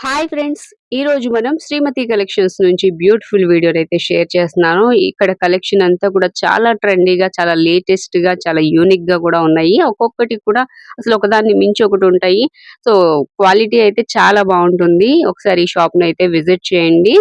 Hi friends ఈ రోజు మనం శ్రీమతి కలెక్షన్స్ నుంచి బ్యూటిఫుల్ వీడియో అయితే షేర్ చేస్తున్నాను. ఇక్కడ కలెక్షన్ అంతా కూడా చాలా ట్రెండీగా చాలా లేటెస్ట్గా చాలా యూనిక్గా కూడా ఉన్నాయి. ఒక్కొక్కటి కూడా అసలు ఒకదాన్ని మించి ఒకటి ఉంటాయి. సో క్వాలిటీ అయితే చాలా బాగుంటుంది. ఒకసారి ఈ షాప్ను అయితే విజిట్ చేయండి.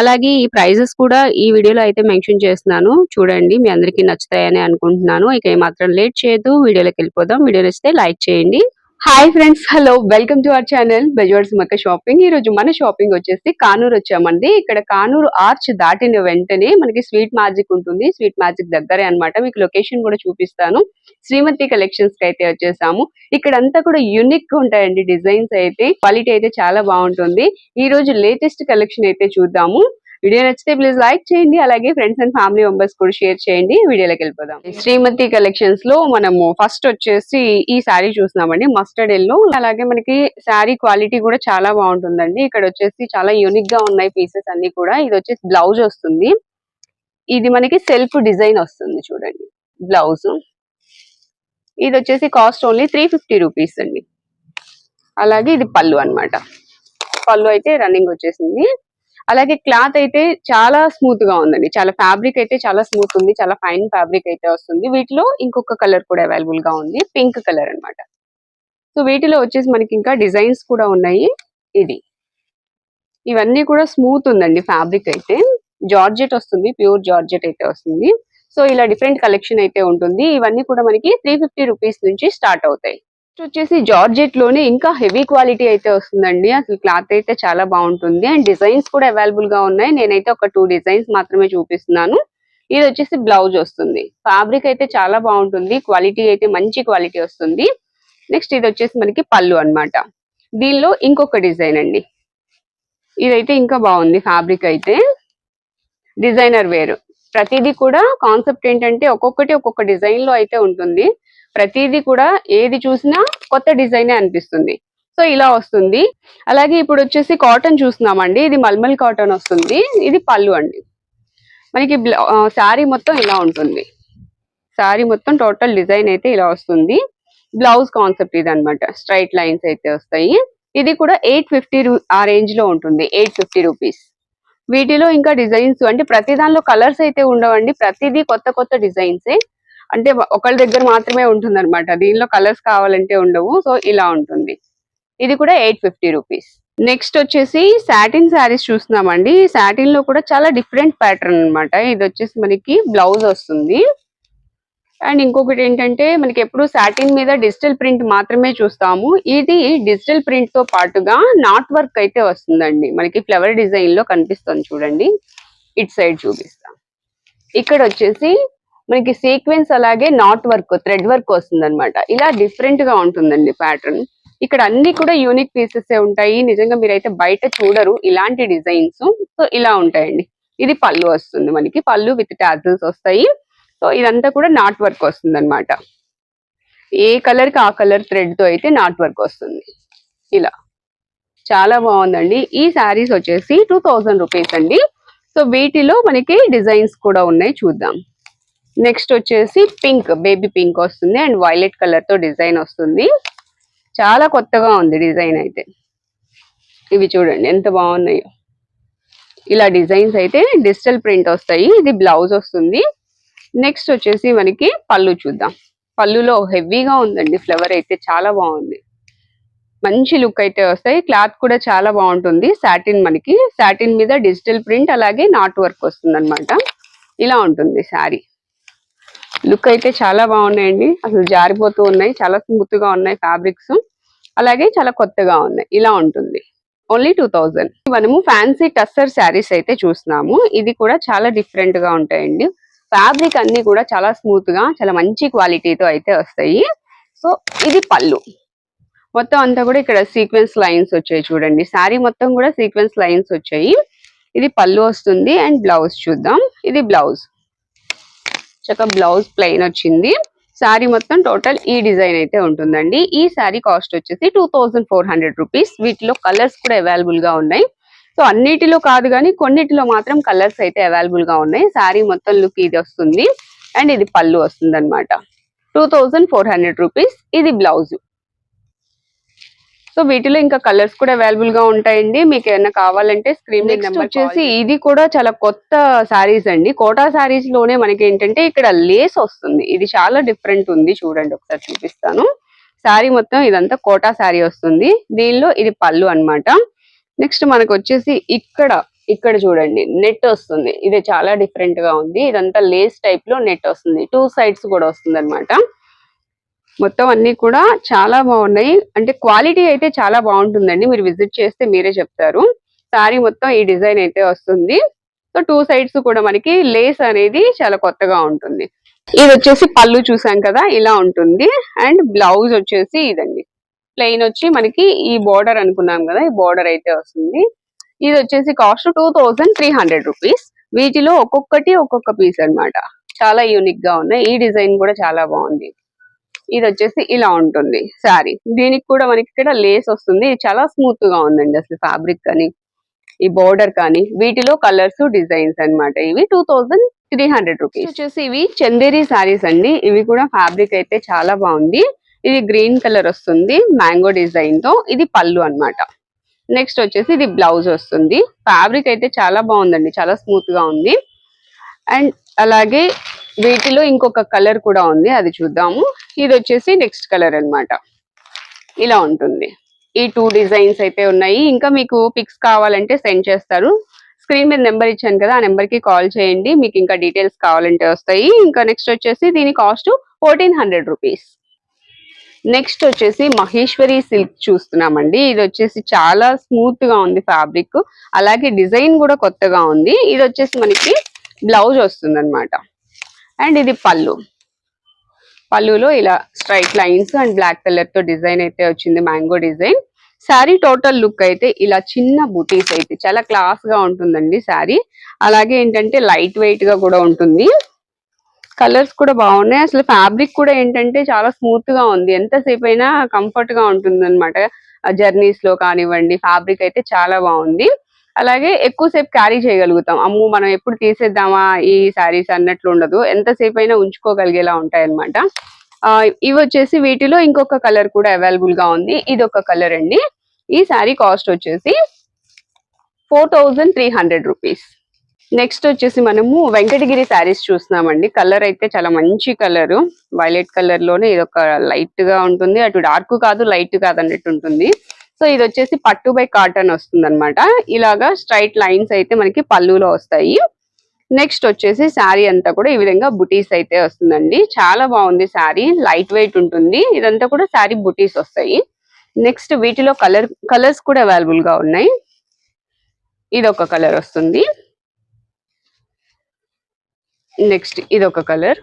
అలాగే ఈ ప్రైజెస్ కూడా ఈ వీడియోలో అయితే మెన్షన్ చేస్తున్నాను. చూడండి మీ అందరికీ నచ్చుతాయని అనుకుంటున్నాను. ఇక ఏమాత్రం లేట్ చేయదు వీడియోలోకి వెళ్ళిపోదాం. వీడియో నచ్చితే లైక్ చేయండి. Hi friends hello welcome to our channel బెజవాడ్స్ మక్క షాపింగ్ ఈ రోజు మన షాపింగ్ వచ్చేసి కానూరు వచ్చామండి. ఇక్కడ కానూరు ఆర్చ్ దాటిన వెంటనే మనకి స్వీట్ మ్యాజిక్ ఉంటుంది. స్వీట్ మ్యాజిక్ దగ్గరే అన్నమాట. మీకు లొకేషన్ కూడా చూపిస్తాను. శ్రీమతి కలెక్షన్స్కి అయితే వచ్చేసాము. ఇక్కడ అంతా కూడా యూనిక్గా ఉంటాయండి. డిజైన్స్ అయితే క్వాలిటీ అయితే చాలా బాగుంటుంది. ఈ రోజు లేటెస్ట్ కలెక్షన్ అయితే చూద్దాము. వీడియో నచ్చితే ప్లీజ్ లైక్ చేయండి అలాగే ఫ్రెండ్స్ అండ్ ఫ్యామిలీ మెంబర్స్ కూడా షేర్ చేయండి. వీడియోలోకి వెళ్ళిపోదాం. శ్రీమతి కలెక్షన్స్లో మనము ఫస్ట్ వచ్చేసి ఈ శారీ చూస్తున్నామండి మస్టర్డ్ ఎల్లో అలాగే మనకి శారీ క్వాలిటీ కూడా చాలా బాగుంటుందండి. ఇక్కడ వచ్చేసి చాలా యూనిక్గా ఉన్నాయి పీసెస్ అన్ని కూడా. ఇది వచ్చేసి బ్లౌజ్ వస్తుంది. ఇది మనకి సెల్ఫ్ డిజైన్ వస్తుంది చూడండి బ్లౌజ్ ఇది వచ్చేసి cost only three fifty rupees అండి. అలాగే ఇది పళ్ళు అన్నమాట. పళ్ళు అయితే రన్నింగ్ వచ్చేసింది. అలాగే క్లాత్ అయితే చాలా స్మూత్గా ఉందండి. చాలా ఫ్యాబ్రిక్ అయితే చాలా స్మూత్ ఉంది. చాలా ఫైన్ ఫ్యాబ్రిక్ అయితే వస్తుంది. వీటిలో ఇంకొక కలర్ కూడా అవైలబుల్గా ఉంది. పింక్ కలర్ అన్నమాట. సో వీటిలో వచ్చేసి మనకి ఇంకా డిజైన్స్ కూడా ఉన్నాయి. ఇది. ఇవన్నీ కూడా స్మూత్ ఉందండి ఫ్యాబ్రిక్ అయితే. జార్జెట్ వస్తుంది. ప్యూర్ జార్జెట్ అయితే వస్తుంది. సో ఇలా డిఫరెంట్ కలెక్షన్ అయితే ఉంటుంది. ఇవన్నీ కూడా మనకి త్రీ ఫిఫ్టీ రూపీస్ నుంచి స్టార్ట్ అవుతాయి. నెక్స్ట్ వచ్చేసి జార్జెట్లోనే ఇంకా హెవీ క్వాలిటీ అయితే వస్తుందండి. అసలు క్లాత్ అయితే చాలా బాగుంటుంది. అండ్ డిజైన్స్ కూడా అవైలబుల్గా ఉన్నాయి. నేనైతే ఒక టూ డిజైన్స్ మాత్రమే చూపిస్తున్నాను. ఇది వచ్చేసి బ్లౌజ్ వస్తుంది. ఫ్యాబ్రిక్ అయితే చాలా బాగుంటుంది. క్వాలిటీ అయితే మంచి క్వాలిటీ వస్తుంది. నెక్స్ట్ ఇది వచ్చేసి మనకి పళ్ళు అన్నమాట. దీనిలో ఇంకొక డిజైన్ అండి. ఇదైతే ఇంకా బాగుంది ఫ్యాబ్రిక్ అయితే. Designer wear. ప్రతిదీ కూడా కాన్సెప్ట్ ఏంటంటే ఒక్కొక్కటి ఒక్కొక్క డిజైన్లో అయితే ఉంటుంది. ప్రతిదీ కూడా ఏది చూసినా కొత్త డిజైన్ అనిపిస్తుంది. సో ఇలా వస్తుంది. అలాగే ఇప్పుడు వచ్చేసి కాటన్ చూస్తున్నామండి. ఇది మల్మల్ కాటన్ వస్తుంది. ఇది పళ్ళు అండి. మనకి శారీ మొత్తం ఇలా ఉంటుంది. శారీ మొత్తం టోటల్ డిజైన్ అయితే ఇలా వస్తుంది. బ్లౌజ్ కాన్సెప్ట్ ఇది అనమాట స్ట్రైట్ లైన్స్ అయితే వస్తాయి. ఇది కూడా ఎయిట్ ఫిఫ్టీ ఆ రేంజ్లో ఉంటుంది. Eight fifty rupees. వీటిలో ఇంకా డిజైన్స్ అంటే ప్రతి దానిలో కలర్స్ అయితే ఉండవండి. ప్రతిదీ కొత్త కొత్త డిజైన్సే. అంటే ఒకళ్ళ దగ్గర మాత్రమే ఉంటుంది అనమాట దీనిలో కలర్స్ కావాలంటే ఉండవు. సో ఇలా ఉంటుంది. ఇది కూడా ఎయిట్ ఫిఫ్టీ రూపీస్. నెక్స్ట్ వచ్చేసి సాటిన్ శారీస్ చూస్తున్నామండి. సాటిన్లో కూడా చాలా డిఫరెంట్ ప్యాటర్న్ అన్నమాట. ఇది వచ్చేసి మనకి బ్లౌజ్ వస్తుంది. అండ్ ఇంకొకటి ఏంటంటే మనకి ఎప్పుడు సాటిన్ మీద డిజిటల్ ప్రింట్ మాత్రమే చూస్తాము. ఇది డిజిటల్ ప్రింట్తో పాటుగా నాట్ వర్క్ అయితే వస్తుందండి. మనకి ఫ్లవర్ డిజైన్లో కనిపిస్తుంది చూడండి. ఇట్ సైడ్ చూపిస్తాం. ఇక్కడ వచ్చేసి మనకి సీక్వెన్స్ అలాగే నాట్ వర్క్ థ్రెడ్ వర్క్ వస్తుంది అనమాట ఇలా డిఫరెంట్గా ఉంటుందండి ప్యాటర్న్ ఇక్కడ అన్ని కూడా యూనిక్ పీసెస్ ఉంటాయి. నిజంగా మీరైతే బయట చూడరు ఇలాంటి డిజైన్స్ సో ఇలా ఉంటాయండి. ఇది పళ్ళు వస్తుంది మనకి. పళ్ళు విత్ టాజిల్స్ వస్తాయి. సో ఇదంతా కూడా నాట్ వర్క్ వస్తుంది అనమాట ఏ కలర్కి ఆ కలర్ థ్రెడ్తో అయితే నాట్ వర్క్ వస్తుంది. ఇలా. చాలా బాగుందండి. ఈ శారీస్ వచ్చేసి టూ థౌజండ్ రూపీస్ అండి. సో వీటిలో మనకి డిజైన్స్ కూడా ఉన్నాయి. చూద్దాం. నెక్స్ట్ వచ్చేసి పింక్ బేబీ పింక్ వస్తుంది అండ్ వైలెట్ కలర్తో డిజైన్ వస్తుంది. చాలా కొత్తగా ఉంది డిజైన్ అయితే. ఇవి చూడండి ఎంత బాగున్నాయో. ఇలా డిజైన్స్ అయితే డిజిటల్ ప్రింట్ వస్తాయి. ఇది బ్లౌజ్ వస్తుంది. నెక్స్ట్ వచ్చేసి మనకి పళ్ళు చూద్దాం. పళ్ళులో హెవీగా ఉందండి. ఫ్లవర్ అయితే చాలా బాగుంది. మంచి లుక్ అయితే వస్తాయి. క్లాత్ కూడా చాలా బాగుంటుంది. సాటిన్ మనకి. సాటిన్ మీద డిజిటల్ ప్రింట్ అలాగే నాట్ వర్క్ వస్తుంది ఇలా ఉంటుంది శారీ లుక్ అయితే చాలా బాగున్నాయండి. అసలు జారిపోతూ ఉన్నాయి. చాలా స్మూత్గా ఉన్నాయి ఫ్యాబ్రిక్స్. అలాగే చాలా కొత్తగా ఉన్నాయి. ఇలా ఉంటుంది. Only two thousand. మనము ఫ్యాన్సీ టస్సర్ శారీస్ అయితే చూస్తున్నాము. ఇది కూడా చాలా డిఫరెంట్గా ఉంటాయండి. ఫ్యాబ్రిక్ అన్ని కూడా చాలా స్మూత్గా చాలా మంచి క్వాలిటీతో అయితే వస్తాయి. సో ఇది పళ్ళు. మొత్తం అంతా కూడా ఇక్కడ సీక్వెన్స్ లైన్స్ వచ్చాయి చూడండి. శారీ మొత్తం కూడా సీక్వెన్స్ లైన్స్ వచ్చాయి. ఇది పళ్ళు వస్తుంది అండ్ బ్లౌజ్ చూద్దాం. ఇది బ్లౌజ్. చక్క బ్లౌజ్ ప్లెయిన్ వచ్చింది. శారీ మొత్తం టోటల్ ఈ డిజైన్ అయితే ఉంటుందండి. ఈ శారీ కాస్ట్ వచ్చేసి two thousand four hundred rupees. వీటిలో కలర్స్ కూడా అవైలబుల్గా ఉన్నాయి. సో అన్నిటిలో కాదు కానీ కొన్నిటిలో మాత్రం కలర్స్ అయితే అవైలబుల్గా ఉన్నాయి. శారీ మొత్తం లుక్ ఇది వస్తుంది. అండ్ ఇది పళ్ళు వస్తుంది అనమాట two thousand four hundred rupees. ఇది బ్లౌజ్. సో వీటిలో ఇంకా కలర్స్ కూడా అవైలబుల్గా ఉంటాయండి. మీకు ఏమైనా కావాలంటే స్క్రీన్ నెక్స్ట్ వచ్చేసి ఇది కూడా చాలా కొత్త సారీస్ అండి. కోటా సారీస్లోనే మనకి ఏంటంటే ఇక్కడ లేస్ వస్తుంది. ఇది చాలా డిఫరెంట్ ఉంది. చూడండి ఒకసారి చూపిస్తాను. శారీ మొత్తం ఇదంతా కోటా శారీ వస్తుంది. దీనిలో ఇది పళ్ళు అన్నమాట. నెక్స్ట్ మనకు వచ్చేసి ఇక్కడ ఇక్కడ చూడండి నెట్ వస్తుంది. ఇది చాలా డిఫరెంట్గా ఉంది. ఇదంతా లేస్ టైప్లో నెట్ వస్తుంది. టూ సైడ్స్ కూడా వస్తుంది అనమాట మొత్తం అన్ని కూడా చాలా బాగున్నాయి. అంటే క్వాలిటీ అయితే చాలా బాగుంటుందండి. మీరు విజిట్ చేస్తే మీరే చెప్తారు. సారీ మొత్తం ఈ డిజైన్ అయితే వస్తుంది. సో టూ సైడ్స్ కూడా మనకి లేస్ అనేది చాలా కొత్తగా ఉంటుంది. ఇది వచ్చేసి పళ్ళు చూసాం కదా ఇలా ఉంటుంది. అండ్ బ్లౌజ్ వచ్చేసి ఇదండి. ప్లెయిన్ వచ్చి మనకి ఈ బోర్డర్ అనుకున్నాం కదా ఈ బోర్డర్ అయితే వస్తుంది. ఇది వచ్చేసి cost two thousand three hundred rupees. వీటిలో ఒక్కొక్కటి ఒక్కొక్క పీస్ అన్నమాట. చాలా యూనిక్గా ఉన్నాయి. ఈ డిజైన్ కూడా చాలా బాగుంది. ఇది వచ్చేసి ఇలా ఉంటుంది శారీ. దీనికి కూడా మనకి ఇక్కడ లేస్ వస్తుంది. ఇది చాలా స్మూత్గా ఉందండి అసలు ఫ్యాబ్రిక్ కానీ ఈ బోర్డర్ కానీ. వీటిలో కలర్స్ డిజైన్స్ అన్నమాట ఇవి. Two thousand three hundred rupees. వచ్చేసి ఇవి చందేరి శారీస్ అండి. ఇవి కూడా ఫ్యాబ్రిక్ అయితే చాలా బాగుంది. ఇది గ్రీన్ కలర్ వస్తుంది మ్యాంగో డిజైన్తో. ఇది పళ్ళు అన్నమాట. నెక్స్ట్ వచ్చేసి ఇది బ్లౌజ్ వస్తుంది. ఫ్యాబ్రిక్ అయితే చాలా బాగుందండి. చాలా స్మూత్గా ఉంది. అండ్ అలాగే వీటిలో ఇంకొక కలర్ కూడా ఉంది అది చూద్దాము. ఇది వచ్చేసి నెక్స్ట్ కలర్ అన్నమాట. ఇలా ఉంటుంది. ఈ టూ డిజైన్స్ అయితే ఉన్నాయి. ఇంకా మీకు పిక్స్ కావాలంటే సెండ్ చేస్తారు. స్క్రీన్ మీద నెంబర్ ఇచ్చాను కదా ఆ నెంబర్కి కాల్ చేయండి. మీకు ఇంకా డీటెయిల్స్ కావాలంటే వస్తాయి. ఇంకా నెక్స్ట్ వచ్చేసి దీని cost fourteen hundred rupees. Next వచ్చేసి మహేశ్వరి సిల్క్ చూస్తున్నామండి. ఇది వచ్చేసి చాలా స్మూత్గా ఉంది ఫ్యాబ్రిక్. అలాగే డిజైన్ కూడా కొత్తగా ఉంది. ఇది వచ్చేసి మనకి బ్లౌజ్ వస్తుంది అనమాట అండ్ ఇది పళ్ళు. పళ్ళులో ఇలా స్ట్రైట్ లైన్స్ అండ్ బ్లాక్ కలర్తో డిజైన్ అయితే వచ్చింది mango design. Saree total look అయితే ఇలా చిన్న బుటీస్ అయితే చాలా క్లాస్గా ఉంటుందండి శారీ. అలాగే ఏంటంటే లైట్ వెయిట్గా కూడా ఉంటుంది. కలర్స్ కూడా బాగున్నాయి. అసలు ఫ్యాబ్రిక్ కూడా ఏంటంటే చాలా స్మూత్గా ఉంది. ఎంతసేపు అయినా కంఫర్ట్గా ఉంటుంది అనమాట జర్నీస్లో కానివ్వండి ఫ్యాబ్రిక్ అయితే చాలా బాగుంది. అలాగే ఎక్కువసేపు క్యారీ చేయగలుగుతాం. అమ్ము మనం ఎప్పుడు తీసేద్దామా? ఈ శారీస్ అన్నట్లు ఉండదు. ఎంతసేపు అయినా ఉంచుకోగలిగేలా ఉంటాయి అనమాట ఇవి వచ్చేసి వీటిలో ఇంకొక కలర్ కూడా అవైలబుల్గా ఉంది. ఇది ఒక కలర్ అండి. ఈ శారీ కాస్ట్ వచ్చేసి four thousand three hundred rupees. Next వచ్చేసి మనము వెంకటగిరి శారీస్ చూస్తున్నామండి. కలర్ అయితే చాలా మంచి కలర్. వైలెట్ కలర్లోనే ఇది ఒక లైట్గా ఉంటుంది. అటు డార్క్ కాదు లైట్ కాదు అన్నట్టు ఉంటుంది. సో ఇది వచ్చేసి పట్టు బై కాటన్ వస్తుంది అనమాట ఇలాగా స్ట్రైట్ లైన్స్ అయితే మనకి పళ్ళులో వస్తాయి. నెక్స్ట్ వచ్చేసి శారీ అంతా కూడా ఈ విధంగా బుటీస్ అయితే వస్తుందండి. చాలా బాగుంది శారీ. లైట్ వెయిట్ ఉంటుంది. ఇదంతా కూడా శారీ బుటీస్ వస్తాయి. నెక్స్ట్ వీటిలో కలర్ కలర్స్ కూడా అవైలబుల్గా ఉన్నాయి. ఇది ఒక కలర్ వస్తుంది. నెక్స్ట్ ఇది ఒక కలర్.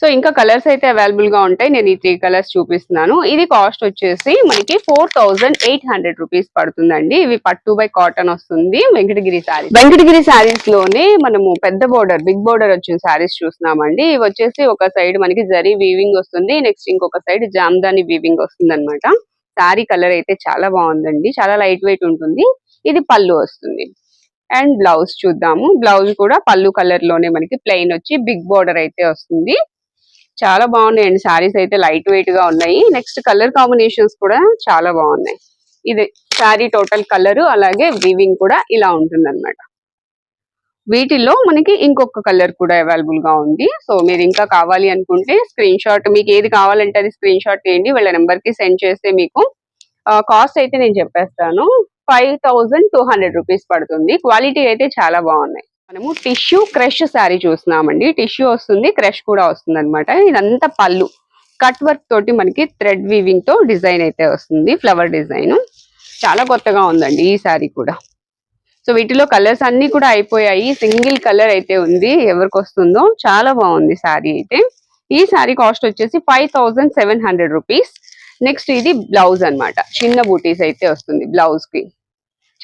సో ఇంకా కలర్స్ అయితే అవైలబుల్గా ఉంటాయి. నేను ఈ త్రీ కలర్స్ చూపిస్తున్నాను. ఇది కాస్ట్ వచ్చేసి మనకి four thousand eight hundred rupees పడుతుందండి. ఇవి పట్టు బై కాటన్ వస్తుంది. వెంకటగిరి శారీ వెంకటగిరి శారీస్లోనే మనము పెద్ద బోర్డర్ బిగ్ బోర్డర్ వచ్చిన శారీస్ చూస్తున్నామండి. ఇవి వచ్చేసి ఒక సైడ్ మనకి జరీ వీవింగ్ వస్తుంది. నెక్స్ట్ ఇంకొక సైడ్ జామ్దాని వీవింగ్ వస్తుంది అనమాట శారీ కలర్ అయితే చాలా బాగుందండి. చాలా లైట్ వెయిట్ ఉంటుంది. ఇది పళ్ళు వస్తుంది. అండ్ బ్లౌజ్ చూద్దాము. బ్లౌజ్ కూడా పళ్ళు కలర్లోనే మనకి ప్లెయిన్ వచ్చి బిగ్ బోర్డర్ అయితే వస్తుంది. చాలా బాగున్నాయండి. శారీస్ అయితే లైట్ వెయిట్గా ఉన్నాయి. నెక్స్ట్ కలర్ కాంబినేషన్స్ కూడా చాలా బాగున్నాయి. ఇది శారీ టోటల్ కలర్ అలాగే వీవింగ్ కూడా ఇలా ఉంటుంది వీటిల్లో మనకి ఇంకొక కలర్ కూడా అవైలబుల్గా ఉంది. సో మీరు ఇంకా కావాలి అనుకుంటే స్క్రీన్ షాట్ మీకు ఏది కావాలంటే అది స్క్రీన్ షాట్ చేయండి. వాళ్ళ నెంబర్కి సెండ్ చేస్తే మీకు కాస్ట్ అయితే నేను చెప్పేస్తాను. Five thousand two hundred rupees పడుతుంది. క్వాలిటీ అయితే చాలా బాగున్నాయి. మనము టిష్యూ క్రష్ శారీ చూస్తున్నామండి. టిష్యూ వస్తుంది క్రష్ కూడా వస్తుంది అనమాట ఇదంతా పళ్ళు. కట్ వర్క్ తోటి మనకి థ్రెడ్ వీవింగ్తో డిజైన్ అయితే వస్తుంది ఫ్లవర్ డిజైన్. చాలా కొత్తగా ఉందండి ఈ శారీ కూడా. సో వీటిలో కలర్స్ అన్ని కూడా అయిపోయాయి. సింగిల్ కలర్ అయితే ఉంది ఎవరికి వస్తుందో. చాలా బాగుంది శారీ అయితే. ఈ శారీ కాస్ట్ వచ్చేసి five thousand seven hundred rupees. Next ఇది బ్లౌజ్ అన్నమాట. చిన్న బూటీస్ అయితే వస్తుంది బ్లౌజ్కి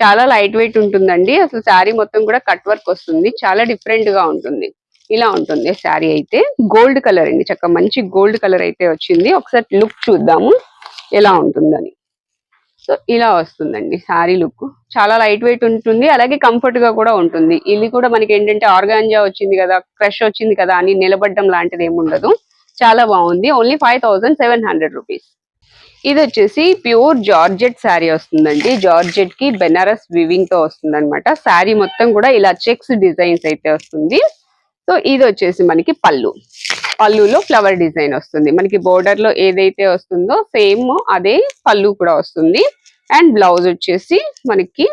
చాలా లైట్ వెయిట్ ఉంటుందండి. అసలు శారీ మొత్తం కూడా కట్ వర్క్ వస్తుంది. చాలా డిఫరెంట్గా ఉంటుంది. ఇలా ఉంటుంది శారీ అయితే. గోల్డ్ కలర్ అండి. చక్క మంచి గోల్డ్ కలర్ అయితే వచ్చింది. ఒకసారి లుక్ చూద్దాము. ఎలా ఉంటుందని. సో ఇలా వస్తుందండి శారీ లుక్ చాలా లైట్ వెయిట్ ఉంటుంది. అలాగే కంఫర్ట్గా కూడా ఉంటుంది. ఇది కూడా మనకి ఏంటంటే ఆర్గాంజా వచ్చింది కదా క్రష్ వచ్చింది కదా అని నిలబడడం లాంటిది ఏమి ఉండదు చాలా బాగుంది. Only five thousand seven hundred rupees ఇది వచ్చేసి ప్యూర్ జార్జెట్ శారీ వస్తుందండి. జార్జెట్కి బెనారస్ వివింగ్తో వస్తుంది అనమాట శారీ మొత్తం కూడా ఇలా చెక్స్ డిజైన్స్ అయితే వస్తుంది. సో ఇది వచ్చేసి మనకి పళ్ళు. పళ్ళులో ఫ్లవర్ డిజైన్ వస్తుంది. మనకి బోర్డర్లో ఏదైతే వస్తుందో సేమ్ అదే పళ్ళు కూడా వస్తుంది. అండ్ బ్లౌజ్ వచ్చేసి మనకి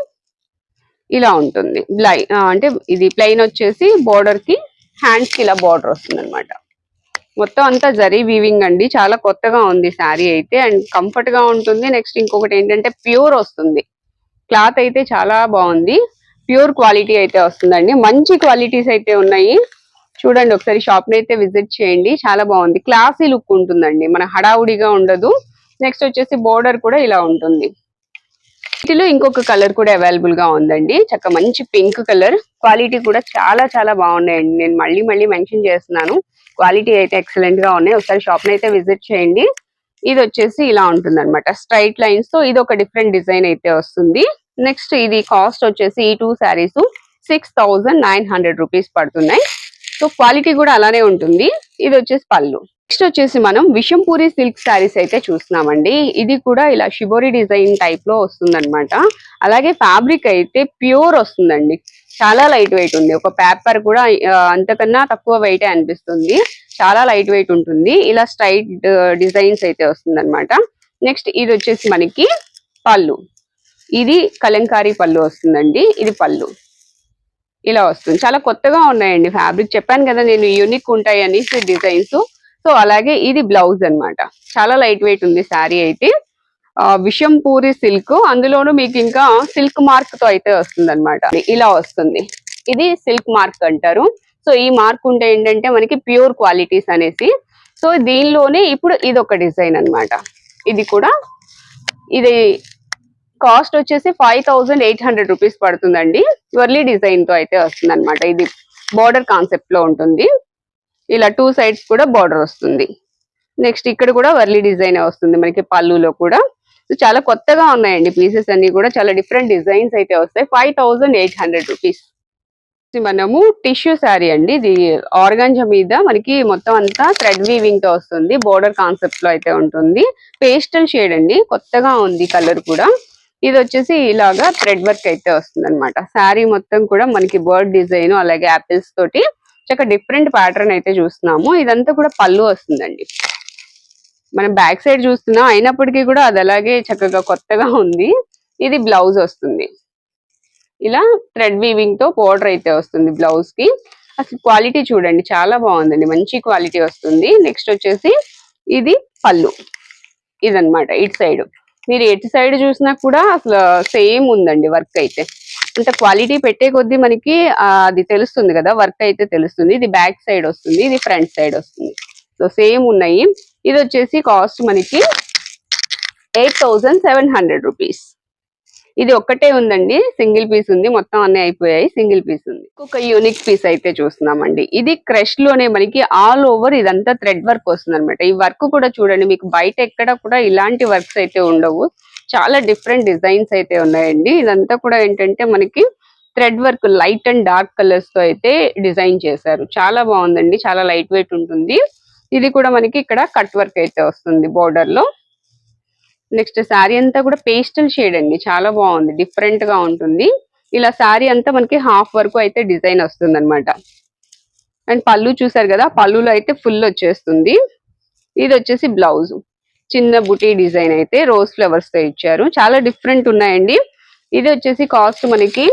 ఇలా ఉంటుంది. బ్లై అంటే ఇది ప్లెయిన్ వచ్చేసి బోర్డర్కి హ్యాండ్స్కి ఇలా బోర్డర్ వస్తుంది అనమాట మొత్తం అంతా జరీ వీవింగ్ అండి. చాలా కొత్తగా ఉంది శారీ అయితే. అండ్ కంఫర్ట్గా ఉంటుంది. నెక్స్ట్ ఇంకొకటి ఏంటంటే ప్యూర్ వస్తుంది. క్లాత్ అయితే చాలా బాగుంది. ప్యూర్ క్వాలిటీ అయితే వస్తుందండి. మంచి క్వాలిటీస్ అయితే ఉన్నాయి. చూడండి ఒకసారి షాప్ని అయితే విజిట్ చేయండి. చాలా బాగుంది. క్లాసీ లుక్ ఉంటుందండి. మన హడావుడిగా ఉండదు. నెక్స్ట్ వచ్చేసి బోర్డర్ కూడా ఇలా ఉంటుంది. వీటిలో ఇంకొక కలర్ కూడా అవైలబుల్గా ఉందండి. చక్క మంచి పింక్ కలర్ క్వాలిటీ కూడా చాలా చాలా బాగున్నాయండి. నేను మళ్ళీ మళ్ళీ మెన్షన్ చేస్తున్నాను. క్వాలిటీ అయితే ఎక్సలెంట్గా ఉన్నాయి. ఒకసారి షాప్ అయితే విజిట్ చేయండి. ఇది వచ్చేసి ఇలా ఉంటుంది అనమాట స్ట్రైట్ లైన్స్తో ఇది ఒక డిఫరెంట్ డిజైన్ అయితే వస్తుంది. నెక్స్ట్ ఇది కాస్ట్ వచ్చేసి ఈ two sarees six thousand nine hundred rupees పడుతున్నాయి. సో క్వాలిటీ కూడా అలానే ఉంటుంది. ఇది వచ్చేసి పళ్ళు. నెక్స్ట్ వచ్చేసి మనం విషంపూరి సిల్క్ శారీస్ అయితే చూస్తున్నామండి. ఇది కూడా ఇలా షిబోరి డిజైన్ టైప్లో వస్తుంది అలాగే ఫ్యాబ్రిక్ అయితే ప్యూర్ వస్తుందండి. చాలా లైట్ వెయిట్ ఉంది. ఒక పేపర్ కూడా అంతకన్నా తక్కువ వెయిట్ అనిపిస్తుంది. చాలా లైట్ వెయిట్ ఉంటుంది. ఇలా స్ట్రైట్ డిజైన్స్ అయితే వస్తుంది నెక్స్ట్ ఇది వచ్చేసి మనకి పళ్ళు. ఇది కలంకారీ పళ్ళు వస్తుందండి. ఇది పళ్ళు. ఇలా వస్తుంది. చాలా కొత్తగా ఉన్నాయండి ఫ్యాబ్రిక్ చెప్పాను కదా నేను యూనిక్ ఉంటాయి అనేసి డిజైన్స్ సో అలాగే ఇది బ్లౌజ్ అన్నమాట. చాలా లైట్ వెయిట్ ఉంది శారీ అయితే. విషంపూరి సిల్క్. అందులోనూ మీకు ఇంకా సిల్క్ మార్క్తో అయితే వస్తుంది ఇలా వస్తుంది. ఇది సిల్క్ మార్క్ అంటారు. సో ఈ మార్క్ ఉంటే ఏంటంటే మనకి ప్యూర్ క్వాలిటీస్ అనేసి. సో దీనిలోనే ఇప్పుడు ఇది ఒక డిజైన్ అన్నమాట. ఇది కూడా. ఇది కాస్ట్ వచ్చేసి five thousand eight hundred rupees పడుతుందండి. వర్లీ డిజైన్తో అయితే వస్తుంది అనమాట ఇది బార్డర్ కాన్సెప్ట్లో ఉంటుంది. ఇలా టూ సైడ్స్ కూడా బార్డర్ వస్తుంది. నెక్స్ట్ ఇక్కడ కూడా వర్లీ డిజైన్ వస్తుంది మనకి పళ్ళులో కూడా. సో చాలా కొత్తగా ఉన్నాయండి పీసెస్ అన్ని కూడా. చాలా డిఫరెంట్ డిజైన్స్ అయితే వస్తాయి. Five thousand eight hundred rupees మనము టిష్యూ శారీ అండి. ఇది ఆర్గాంజ మీద మనకి మొత్తం అంతా థ్రెడ్ వీవింగ్తో వస్తుంది. బోర్డర్ కాన్సెప్ట్లో అయితే ఉంటుంది. పేస్టల్ షేడ్ అండి. కొత్తగా ఉంది కలర్ కూడా. ఇది వచ్చేసి ఇలాగా థ్రెడ్ వర్క్ అయితే వస్తుంది అనమాట శారీ మొత్తం కూడా మనకి బర్డ్ డిజైన్ అలాగే యాపిల్స్ తోటి చక్క డిఫరెంట్ ప్యాటర్న్ అయితే చూస్తున్నాము. ఇదంతా కూడా పళ్ళు వస్తుందండి. మనం బ్యాక్ సైడ్ చూస్తున్నాం అయినప్పటికీ కూడా అది అలాగే చక్కగా కొత్తగా ఉంది. ఇది బ్లౌజ్ వస్తుంది. ఇలా థ్రెడ్ వీవింగ్తో బోర్డర్ అయితే వస్తుంది బ్లౌజ్కి. అసలు క్వాలిటీ చూడండి చాలా బాగుందండి. మంచి క్వాలిటీ వస్తుంది. నెక్స్ట్ వచ్చేసి ఇది పళ్ళు. ఇదనమాట ఇటు సైడ్ మీరు ఎటు సైడ్ చూసినా కూడా అసలు సేమ్ ఉందండి వర్క్ అయితే. అంటే క్వాలిటీ పెట్టే కొద్దీ మనకి అది తెలుస్తుంది కదా వర్క్ అయితే తెలుస్తుంది. ఇది బ్యాక్ సైడ్ వస్తుంది ఇది ఫ్రంట్ సైడ్ వస్తుంది. సో సేమ్ ఉన్నాయి. ఇది వచ్చేసి కాస్ట్ మనకి eight thousand seven hundred rupees ఇది ఒక్కటే ఉందండి. సింగిల్ పీస్ ఉంది. మొత్తం అన్ని అయిపోయాయి. సింగిల్ పీస్ ఉంది. ఒక యూనిక్ పీస్ అయితే చూస్తున్నామండి. ఇది క్రష్లోనే మనకి ఆల్ ఓవర్ ఇదంతా థ్రెడ్ వర్క్ వస్తుంది అనమాట ఈ వర్క్ కూడా చూడండి. మీకు బయట ఎక్కడ కూడా ఇలాంటి వర్క్స్ అయితే ఉండవు. చాలా డిఫరెంట్ డిజైన్స్ అయితే ఉన్నాయండి. ఇదంతా కూడా ఏంటంటే మనకి thread work light and dark కలర్స్తో అయితే డిజైన్ చేశారు. చాలా బాగుందండి. చాలా లైట్ వెయిట్ ఉంటుంది. ఇది కూడా మనకి ఇక్కడ కట్ వర్క్ అయితే వస్తుంది బోర్డర్లో. నెక్స్ట్ శారీ అంతా కూడా పేస్టల్ షేడ్ అండి. చాలా బాగుంది. డిఫరెంట్గా ఉంటుంది. ఇలా శారీ అంతా మనకి హాఫ్ వరకు అయితే డిజైన్ వస్తుంది అనమాట అండ్ పళ్ళు చూసారు కదా పళ్ళులో అయితే ఫుల్ వచ్చేస్తుంది. ఇది వచ్చేసి బ్లౌజ్ చిన్న బుటీ డిజైన్ అయితే రోజ్ ఫ్లవర్స్తో ఇచ్చారు. చాలా డిఫరెంట్ ఉన్నాయండి. ఇది వచ్చేసి కాస్ట్ మనకి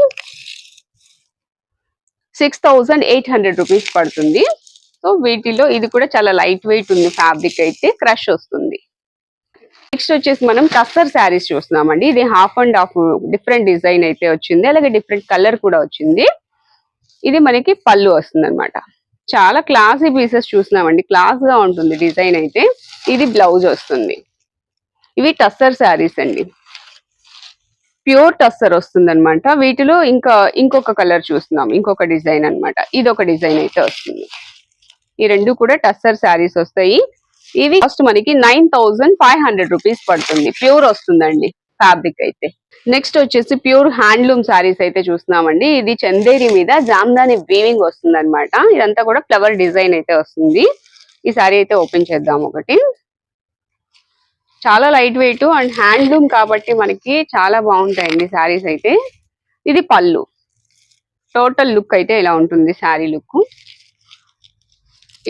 six thousand eight hundred rupees పడుతుంది. సో వీటిలో ఇది కూడా చాలా లైట్ వెయిట్ ఉంది ఫ్యాబ్రిక్ అయితే క్రష్ వస్తుంది. నెక్స్ట్ వచ్చేసి మనం టస్సర్ శారీస్ చూస్తున్నామండి. ఇది half and half different design అయితే వచ్చింది. అలాగే డిఫరెంట్ కలర్ కూడా వచ్చింది. ఇది మనకి పళ్ళు వస్తుంది అనమాట చాలా క్లాసీ పీసెస్ చూసినామండి క్లాస్గా ఉంటుంది డిజైన్ అయితే. ఇది బ్లౌజ్ వస్తుంది. ఇవి టస్సర్ శారీస్ అండి. ప్యూర్ టస్సర్ వస్తుంది అనమాట వీటిలో ఇంకా ఇంకొక కలర్ చూస్తున్నాం. ఇంకొక డిజైన్ అన్నమాట. ఇది ఒక డిజైన్ అయితే వస్తుంది. ఈ రెండు కూడా టస్సర్ శారీస్ వస్తాయి. ఇవి కాస్ట్ మనకి nine thousand five hundred rupees పడుతుంది. ప్యూర్ వస్తుందండి ఫ్యాబ్రిక్ అయితే. నెక్స్ట్ వచ్చేసి ప్యూర్ హ్యాండ్లూమ్ శారీస్ అయితే చూస్తున్నామండి. ఇది చందేరి మీద జామ్దాని వీవింగ్ వస్తుంది అనమాట ఇదంతా కూడా ఫ్లవర్ డిజైన్ అయితే వస్తుంది. ఈ శారీ అయితే ఓపెన్ చేద్దాం ఒకటి. చాలా లైట్ వెయిట్ అండ్ హ్యాండ్లూమ్ కాబట్టి మనకి చాలా బాగుంటాయండి శారీస్ అయితే. ఇది పళ్ళు. టోటల్ లుక్ అయితే ఇలా ఉంటుంది శారీ లుక్.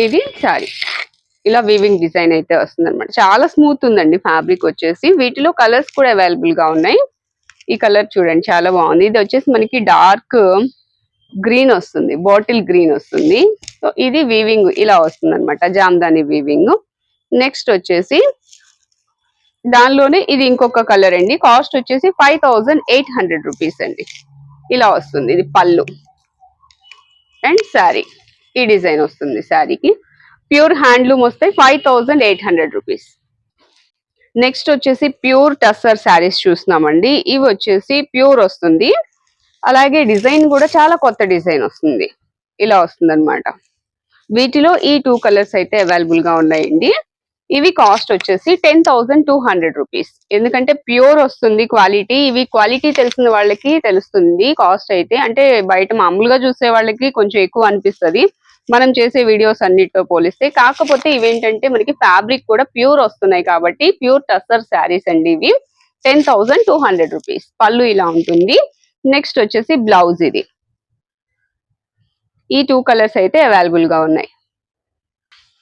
ఇది శారీ. ఇలా వీవింగ్ డిజైన్ అయితే వస్తుంది అనమాట చాలా స్మూత్ ఉందండి ఫ్యాబ్రిక్ వచ్చేసి. వీటిలో కలర్స్ కూడా అవైలబుల్గా ఉన్నాయి. ఈ కలర్ చూడండి చాలా బాగుంది. ఇది వచ్చేసి మనకి డార్క్ గ్రీన్ వస్తుంది బాటిల్ గ్రీన్ వస్తుంది. సో ఇది వీవింగ్ ఇలా వస్తుంది అనమాట జామ్దాని వీవింగ్ నెక్స్ట్ వచ్చేసి దానిలోనే ఇది ఇంకొక కలర్ అండి. కాస్ట్ వచ్చేసి five thousand eight hundred rupees అండి. ఇలా వస్తుంది ఇది పళ్ళు. అండ్ శారీ ఈ డిజైన్ వస్తుంది శారీకి. ప్యూర్ హ్యాండ్లూమ్ వస్తాయి five thousand eight hundred rupees. Next వచ్చేసి ప్యూర్ టస్సర్ శారీస్ చూస్తున్నామండి. ఇవి వచ్చేసి ప్యూర్ వస్తుంది. అలాగే డిజైన్ కూడా చాలా కొత్త డిజైన్ వస్తుంది. ఇలా వస్తుంది అనమాట వీటిలో ఈ టూ కలర్స్ అయితే అవైలబుల్గా ఉన్నాయండి. ఇవి కాస్ట్ వచ్చేసి ten thousand two hundred rupees. ఎందుకంటే ప్యూర్ వస్తుంది క్వాలిటీ ఇవి క్వాలిటీ తెలిసిన వాళ్ళకి తెలుస్తుంది కాస్ట్ అయితే. అంటే బయట మామూలుగా చూసే వాళ్ళకి కొంచెం ఎక్కువ అనిపిస్తది. మనం చేసే వీడియోస్ అన్నిటితో పోలిస్తే. కాకపోతే ఇవేంటంటే మనకి ఫ్యాబ్రిక్ కూడా ప్యూర్ వస్తున్నాయి కాబట్టి ప్యూర్ టస్సర్ శారీస్ అండి ఇవి. Ten thousand two hundred rupees. పళ్ళు ఇలా ఉంటుంది. నెక్స్ట్ వచ్చేసి బ్లౌజ్ ఇది. ఈ టూ కలర్స్ అయితే అవైలబుల్గా ఉన్నాయి.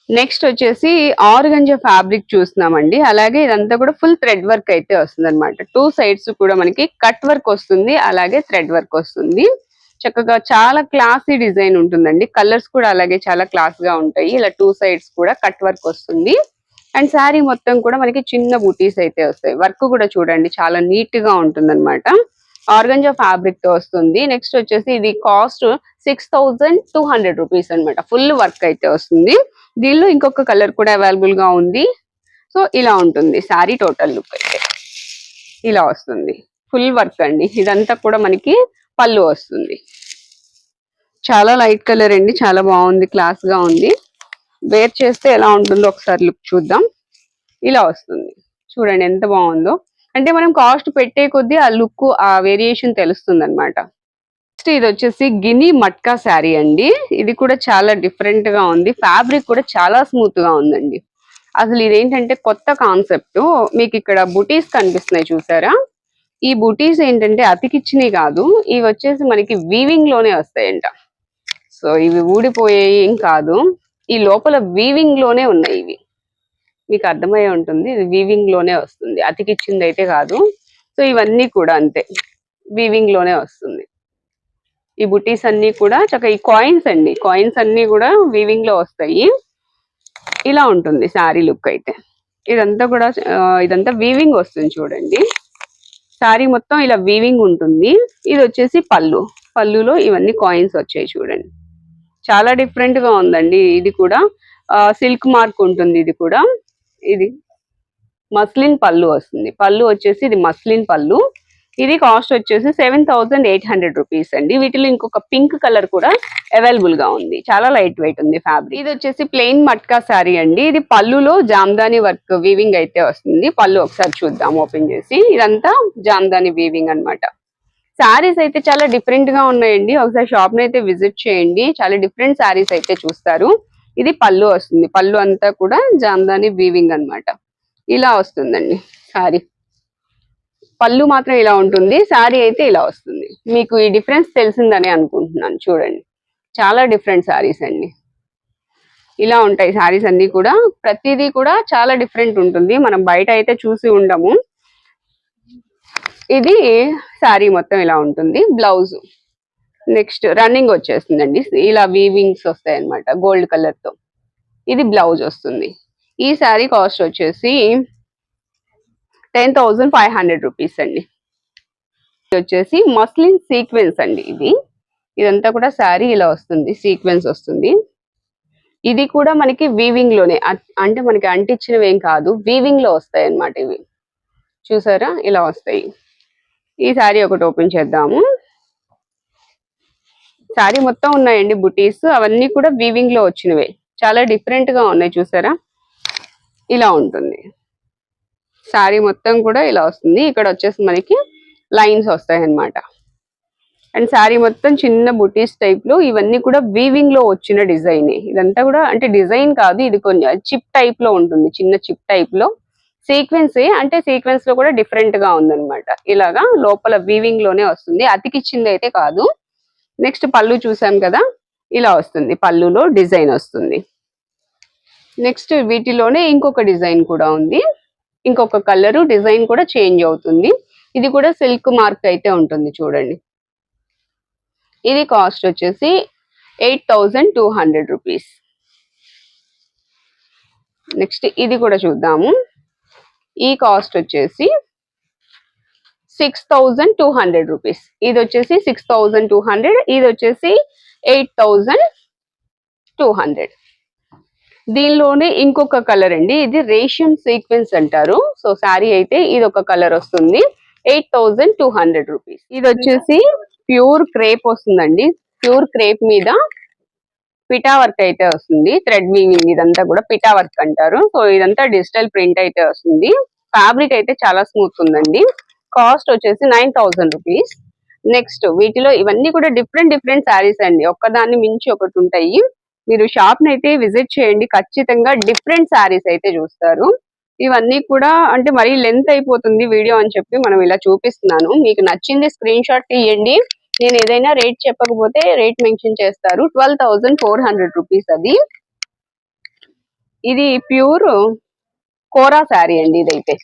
నెక్స్ట్ వచ్చేసి ఆర్గంజ ఫ్యాబ్రిక్ చూస్తున్నామండి. అలాగే ఇదంతా కూడా ఫుల్ థ్రెడ్ వర్క్ అయితే వస్తుంది అనమాట టూ సైడ్స్ కూడా మనకి కట్ వర్క్ వస్తుంది అలాగే థ్రెడ్ వర్క్ వస్తుంది. చక్కగా చాలా క్లాసీ డిజైన్ ఉంటుందండి. కలర్స్ కూడా అలాగే చాలా క్లాస్గా ఉంటాయి. ఇలా టూ సైడ్స్ కూడా కట్ వర్క్ వస్తుంది. అండ్ శారీ మొత్తం కూడా మనకి చిన్న బూటీస్ అయితే వస్తాయి. వర్క్ కూడా చూడండి చాలా నీట్గా ఉంటుంది అనమాట ఆర్గంజా ఫ్యాబ్రిక్తో వస్తుంది. నెక్స్ట్ వచ్చేసి ఇది cost six thousand two hundred rupees అనమాట ఫుల్ వర్క్ అయితే వస్తుంది. దీనిలో ఇంకొక కలర్ కూడా అవైలబుల్గా ఉంది. సో ఇలా ఉంటుంది. శారీ టోటల్ లుక్ అయితే. ఇలా వస్తుంది. ఫుల్ వర్క్ అండి. ఇదంతా కూడా మనకి పళ్ళు వస్తుంది. చాలా లైట్ కలర్ అండి. చాలా బాగుంది. క్లాస్గా ఉంది. వేర్ చేస్తే ఎలా ఉంటుందో ఒకసారి లుక్ చూద్దాం. ఇలా వస్తుంది. చూడండి ఎంత బాగుందో. అంటే మనం కాస్ట్ పెట్టే కొద్దీ ఆ లుక్ ఆ వేరియేషన్ తెలుస్తుంది అనమాట నెక్స్ట్ ఇది వచ్చేసి గిని మట్కా శారీ అండి. ఇది కూడా చాలా డిఫరెంట్గా ఉంది. ఫ్యాబ్రిక్ కూడా చాలా స్మూత్గా ఉందండి. అసలు ఇదేంటంటే కొత్త కాన్సెప్ట్. మీకు ఇక్కడ బుటీస్ కనిపిస్తున్నాయి చూసారా? ఈ బుటీస్ ఏంటంటే అతికిచ్చినవి కాదు. ఇవి వచ్చేసి మనకి వీవింగ్లోనే వస్తాయంట. సో ఇవి ఊడిపోయేవి ఏం కాదు. ఈ లోపల వీవింగ్లోనే ఉన్నాయి ఇవి. మీకు అర్థమయ్యే ఉంటుంది. ఇది వీవింగ్లోనే వస్తుంది. అతికిచ్చింది అయితే కాదు. సో ఇవన్నీ కూడా అంతే. వీవింగ్లోనే వస్తుంది. ఈ బుటీస్ అన్ని కూడా చక్కగా ఈ కాయిన్స్ అండి. కాయిన్స్ అన్ని కూడా వీవింగ్లో వస్తాయి. ఇలా ఉంటుంది శారీ లుక్ అయితే. ఇదంతా కూడా ఇదంతా వీవింగ్ వస్తుంది చూడండి. శారీ మొత్తం ఇలా వీవింగ్ ఉంటుంది. ఇది వచ్చేసి పళ్ళు. పళ్ళులో ఇవన్నీ కాయిన్స్ వచ్చాయి చూడండి. చాలా డిఫరెంట్గా ఉందండి. ఇది కూడా సిల్క్ మార్క్ ఉంటుంది ఇది కూడా. ఇది మస్లిన్ పళ్ళు వస్తుంది. పళ్ళు వచ్చేసి ఇది మస్లిన్ పళ్ళు. ఇది కాస్ట్ వచ్చేసి seven thousand eight hundred rupees అండి. వీటిలో ఇంకొక పింక్ కలర్ కూడా అవైలబుల్గా ఉంది. చాలా లైట్ వెయిట్ ఉంది ఫ్యాబ్రిక్. ఇది వచ్చేసి ప్లెయిన్ మట్కా శారీ అండి. ఇది పళ్ళులో జామ్దాని వర్క్ వీవింగ్ అయితే వస్తుంది. పళ్ళు ఒకసారి చూద్దాం ఓపెన్ చేసి. ఇదంతా జామ్దాని వీవింగ్ అన్నమాట. శారీస్ అయితే చాలా డిఫరెంట్గా ఉన్నాయండి. ఒకసారి షాప్ని అయితే విజిట్ చేయండి. చాలా డిఫరెంట్ శారీస్ అయితే చూస్తారు. ఇది పళ్ళు వస్తుంది. పళ్ళు అంతా కూడా జామ్దాని వీవింగ్ అన్నమాట. ఇలా వస్తుందండి సారీ పళ్ళు మాత్రం ఇలా ఉంటుంది. శారీ అయితే ఇలా వస్తుంది. మీకు ఈ డిఫరెన్స్ తెలిసిందని అనుకుంటున్నాను. చూడండి. చాలా డిఫరెంట్ శారీస్ అండి. ఇలా ఉంటాయి శారీస్ అన్ని కూడా. ప్రతిదీ కూడా చాలా డిఫరెంట్ ఉంటుంది. మనం బయట అయితే చూసి ఉండము. ఇది శారీ మొత్తం ఇలా ఉంటుంది. బ్లౌజ్. నెక్స్ట్ రన్నింగ్ వచ్చేస్తుందండి. ఇలా వీవింగ్స్ వస్తాయి అనమాట గోల్డ్ కలర్తో. ఇది బ్లౌజ్ వస్తుంది. ఈ శారీ కాస్ట్ వచ్చేసి ten thousand five hundred rupees అండి. వచ్చేసి మస్లిన్ సీక్వెన్స్ అండి ఇది. ఇదంతా కూడా శారీ ఇలా వస్తుంది సీక్వెన్స్ వస్తుంది. ఇది కూడా మనకి వీవింగ్లోనే అంటే మనకి అంటించినవి ఏం కాదు వీవింగ్లో వస్తాయి అన్నమాట ఇవి. చూసారా? ఇలా వస్తాయి. ఈ శారీ ఒకటి ఓపెన్ చేద్దాము. శారీ మొత్తం ఉన్నాయండి బుటీస్. అవన్నీ కూడా వీవింగ్లో వచ్చినవే. చాలా డిఫరెంట్గా ఉన్నాయి చూసారా? ఇలా ఉంటుంది. శారీ మొత్తం కూడా ఇలా వస్తుంది. ఇక్కడ వచ్చేసి మనకి లైన్స్ వస్తాయి అన్నమాట అండ్ శారీ మొత్తం చిన్న బుటీస్ టైప్లో ఇవన్నీ కూడా వీవింగ్లో వచ్చిన డిజైన్. ఇదంతా కూడా అంటే డిజైన్ కాదు ఇది కొంచెం చిప్ టైప్లో ఉంటుంది. చిన్న చిప్ టైప్లో. సీక్వెన్స్ అంటే సీక్వెన్స్లో కూడా డిఫరెంట్గా ఉందన్నమాట. ఇలాగా లోపల వీవింగ్లోనే వస్తుంది. అతికిచ్చింది అయితే కాదు. నెక్స్ట్ పళ్ళు చూసాం కదా? ఇలా వస్తుంది. పళ్ళులో డిజైన్ వస్తుంది. నెక్స్ట్ వీటిలోనే ఇంకొక డిజైన్ కూడా ఉంది. ఇంకొక కలరు డిజైన్ కూడా చేంజ్ అవుతుంది. ఇది కూడా సిల్క్ మార్క్ అయితే ఉంటుంది చూడండి. ఇది కాస్ట్ వచ్చేసి eight thousand two hundred rupees. Next ఇది కూడా చూద్దాము. ఈ కాస్ట్ వచ్చేసి six thousand two hundred rupees ఇది వచ్చేసి సిక్స్ థౌజండ్ టూ హండ్రెడ్ ఇది వచ్చేసి ఎయిట్ థౌజండ్ టూ హండ్రెడ్ దీనిలోనే ఇంకొక కలర్ అండి ఇది రేషియం సీక్వెన్స్ అంటారు. సో శారీ అయితే ఇది ఒక కలర్ వస్తుంది eight thousand two hundred rupees ఇది వచ్చేసి ప్యూర్ క్రేప్ వస్తుందండి ప్యూర్ క్రేప్ మీద పిటా వర్క్ అయితే వస్తుంది థ్రెడ్ వీవింగ్ ఇదంతా కూడా పిటా వర్క్ అంటారు. సో ఇదంతా డిజిటల్ ప్రింట్ అయితే వస్తుంది. ఫ్యాబ్రిక్ అయితే చాలా స్మూత్ ఉందండి. కాస్ట్ వచ్చేసి నైన్ థౌసండ్ రూపీస్. నెక్స్ట్ వీటిలో ఇవన్నీ కూడా డిఫరెంట్ డిఫరెంట్ శారీస్ అండి. ఒక్కదాన్ని మించి ఒకటి ఉంటాయి. మీరు షాప్ని అయితే విజిట్ చేయండి. ఖచ్చితంగా డిఫరెంట్ శారీస్ అయితే చూస్తారు. ఇవన్నీ కూడా అంటే మరీ లెంత్ అయిపోతుంది వీడియో అని చెప్పి మనం ఇలా చూపిస్తున్నాను. మీకు నచ్చింది స్క్రీన్ షాట్ తీయండి. నేను ఏదైనా రేట్ చెప్పకపోతే రేట్ మెన్షన్ చేస్తారు. Twelve thousand four hundred rupees అది. ఇది ప్యూర్ కోరా శారీ అండి ఇదైతే.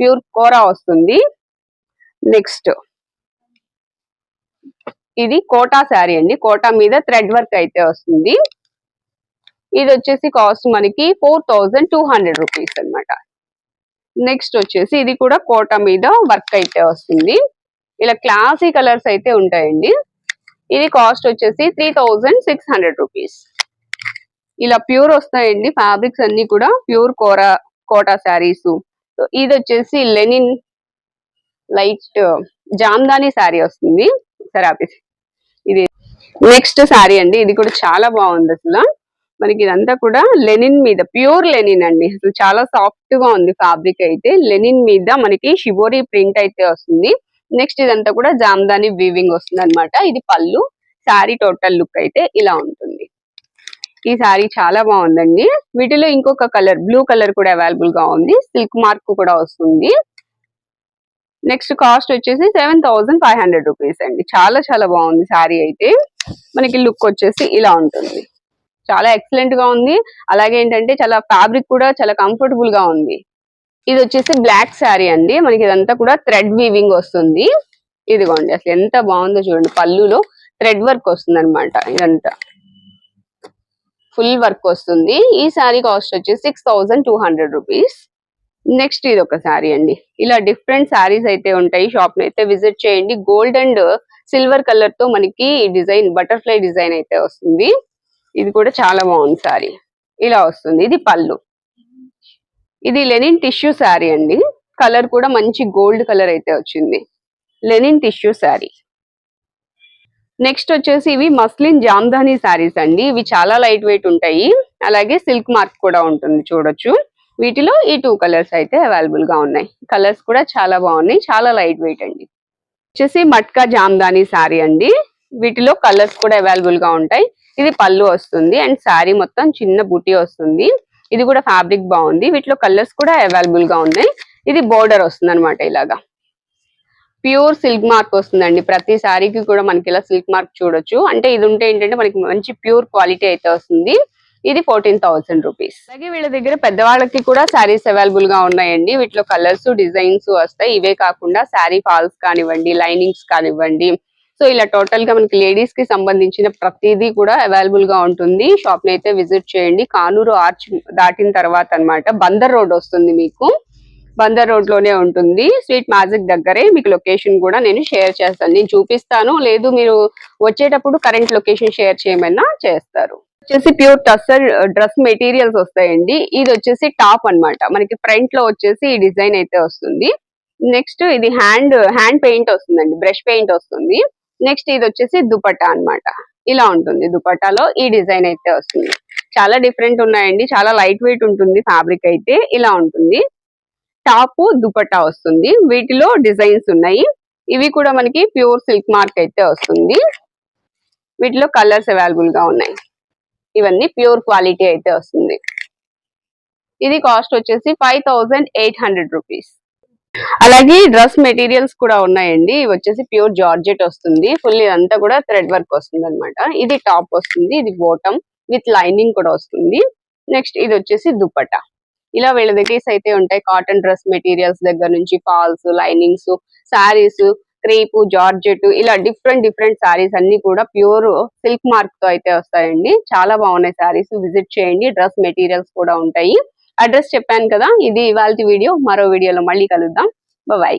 ప్యూర్ కోరా వస్తుంది. నెక్స్ట్. ఇది కోటా శారీ అండి. కోటా మీద థ్రెడ్ వర్క్ అయితే వస్తుంది. ఇది వచ్చేసి కాస్ట్ మనకి four thousand two hundred rupees అనమాట నెక్స్ట్ వచ్చేసి ఇది కూడా కోట మీద వర్క్ అయితే వస్తుంది. ఇలా క్లాసీ కలర్స్ అయితే ఉంటాయండి. ఇది కాస్ట్ వచ్చేసి three thousand six hundred rupees. ఇలా ప్యూర్ వస్తాయండి. ఫ్యాబ్రిక్స్ అన్ని కూడా ప్యూర్ కోరా కోటా శారీస్. ఇది వచ్చేసి లెనిన్ లైట్ జామ్దాని శారీ వస్తుంది. సరే ఆపేసి ఇది నెక్స్ట్ శారీ అండి. ఇది కూడా చాలా బాగుంది అసలు. మనకి ఇదంతా కూడా లెనిన్ మీద ప్యూర్ లెనిన్ అండి. అసలు చాలా సాఫ్ట్గా ఉంది ఫ్యాబ్రిక్ అయితే. లెనిన్ మీద మనకి షిబోరీ ప్రింట్ అయితే వస్తుంది. నెక్స్ట్ ఇదంతా కూడా జామ్దాని వీవింగ్ వస్తుంది అనమాట ఇది పళ్ళు శారీ టోటల్ లుక్ అయితే ఇలా ఉంటుంది. ఈ శారీ చాలా బాగుందండి. వీటిలో ఇంకొక కలర్ బ్లూ కలర్ కూడా అవైలబుల్గా ఉంది. సిల్క్ మార్క్ కూడా వస్తుంది. నెక్స్ట్ కాస్ట్ వచ్చేసి seven thousand five hundred rupees అండి. చాలా చాలా బాగుంది శారీ అయితే. మనకి లుక్ వచ్చేసి ఇలా ఉంటుంది. చాలా ఎక్సలెంట్గా ఉంది. అలాగే ఏంటంటే చాలా ఫ్యాబ్రిక్ కూడా చాలా కంఫర్టబుల్గా ఉంది. ఇది వచ్చేసి బ్లాక్ శారీ అండి. మనకి ఇదంతా కూడా థ్రెడ్ వీవింగ్ వస్తుంది. ఇదిగోండి అసలు ఎంత బాగుందో చూడండి. పళ్ళులో థ్రెడ్ వర్క్ వస్తుంది అనమాట ఇదంతా. ఫుల్ వర్క్ వస్తుంది. ఈ శారీ కాస్ట్ వచ్చేసి six thousand two hundred rupees next ఇది ఒక శారీ అండి. ఇలా డిఫరెంట్ శారీస్ అయితే ఉంటాయి. షాప్ని అయితే విజిట్ చేయండి. గోల్డ్ అండ్ సిల్వర్ కలర్తో మనకి డిజైన్ బటర్ఫ్లై డిజైన్ అయితే వస్తుంది. ఇది కూడా చాలా బాగుంది శారీ. ఇలా వస్తుంది. ఇది పళ్ళు. ఇది లెనిన్ టిష్యూ శారీ అండి. కలర్ కూడా మంచి గోల్డ్ కలర్ అయితే వచ్చింది. Linen tissue sari. నెక్స్ట్ వచ్చేసి ఇవి మస్లిన్ జామ్దాని శారీస్ అండి. ఇవి చాలా లైట్ వెయిట్ ఉంటాయి. అలాగే సిల్క్ మార్క్ కూడా ఉంటుంది చూడొచ్చు. వీటిలో ఈ టూ కలర్స్ అయితే అవైలబుల్గా ఉన్నాయి. కలర్స్ కూడా చాలా బాగున్నాయి. చాలా లైట్ వెయిట్ అండి. వచ్చేసి మట్కా జామ్దాని శారీ అండి. వీటిలో కలర్స్ కూడా అవైలబుల్గా ఉంటాయి. ఇది పళ్ళు వస్తుంది. అండ్ శారీ మొత్తం చిన్న బుటీ వస్తుంది. ఇది కూడా ఫ్యాబ్రిక్ బాగుంది. వీటిలో కలర్స్ కూడా అవైలబుల్గా ఉన్నాయి. ఇది బోర్డర్ వస్తుంది అనమాట ఇలాగా. ప్యూర్ సిల్క్ మార్క్ వస్తుందండి. ప్రతి శారీకి కూడా మనకి ఇలా సిల్క్ మార్క్ చూడొచ్చు. అంటే ఇది ఉంటే ఏంటంటే మనకి మంచి ప్యూర్ క్వాలిటీ అయితే వస్తుంది. ఇది ఫోర్టీన్ థౌసండ్ రూపీస్. అలాగే వీళ్ళ దగ్గర పెద్దవాళ్ళకి కూడా శారీస్ అవైలబుల్గా ఉన్నాయండి. వీటిలో కలర్స్ డిజైన్స్ వస్తాయి. ఇవే కాకుండా శారీ ఫాల్స్ కానివ్వండి లైనింగ్స్ కానివ్వండి. సో ఇలా టోటల్గా మనకి లేడీస్కి సంబంధించిన ప్రతిదీ కూడా అవైలబుల్గా ఉంటుంది. షాప్ని అయితే విజిట్ చేయండి. కానూరు ఆర్చ్ దాటిన తర్వాత అన్నమాట. బందర్ రోడ్ వస్తుంది మీకు. బందర్ రోడ్లోనే ఉంటుంది. స్వీట్ మ్యాజిక్ దగ్గరే మీకు లొకేషన్ కూడా నేను షేర్ చేస్తాను. నేను చూపిస్తాను. లేదు మీరు వచ్చేటప్పుడు కరెంట్ లొకేషన్ షేర్ చేయమన్నా చేస్తారు. వచ్చేసి ప్యూర్ టస్సర్ డ్రెస్ మెటీరియల్స్ వస్తాయండి. ఇది వచ్చేసి టాప్ అన్నమాట. మనకి ఫ్రంట్లో వచ్చేసి ఈ డిజైన్ అయితే వస్తుంది. నెక్స్ట్ ఇది హ్యాండ్ హ్యాండ్ పెయింట్ వస్తుందండి. బ్రష్ పెయింట్ వస్తుంది. నెక్స్ట్ ఇది వచ్చేసి దుపట్టా అన్నమాట. ఇలా ఉంటుంది దుపట్టాలో ఈ డిజైన్ అయితే వస్తుంది. చాలా డిఫరెంట్ ఉన్నాయండి. చాలా లైట్ వెయిట్ ఉంటుంది ఫ్యాబ్రిక్ అయితే. ఇలా ఉంటుంది. టాప్ దుపట్టా వస్తుంది. వీటిలో డిజైన్స్ ఉన్నాయి. ఇవి కూడా మనకి ప్యూర్ సిల్క్ మార్క్ అయితే వస్తుంది. వీటిలో కలర్స్ అవైలబుల్గా ఉన్నాయి. ఇవన్నీ ప్యూర్ క్వాలిటీ అయితే వస్తుంది. ఇది కాస్ట్ వచ్చేసి five thousand eight hundred rupees. అలాగే డ్రెస్ మెటీరియల్స్ కూడా ఉన్నాయండి. ఇవి వచ్చేసి ప్యూర్ జార్జెట్ వస్తుంది. ఫుల్ ఇదంతా కూడా థ్రెడ్ వర్క్ వస్తుంది అనమాట ఇది టాప్ వస్తుంది. ఇది బోటమ్ విత్ లైనింగ్ కూడా వస్తుంది. నెక్స్ట్ ఇది వచ్చేసి దుపట్టా. ఇలా వీళ్ళ దగ్గర అయితే ఉంటాయి కాటన్ డ్రెస్ మెటీరియల్స్ దగ్గర నుంచి falls linings sarees crepe georgette ఇలా డిఫరెంట్ డిఫరెంట్ శారీస్ అన్ని కూడా ప్యూర్ సిల్క్ మార్క్తో అయితే వస్తాయండి. చాలా బాగున్నాయి శారీస్. విజిట్ చేయండి. డ్రెస్ మెటీరియల్స్ కూడా ఉంటాయి. అడ్రస్ చెప్పాను కదా ఇది ఇవాళ వీడియో. మరో వీడియోలో మళ్ళీ కలుద్దాం. బాయ్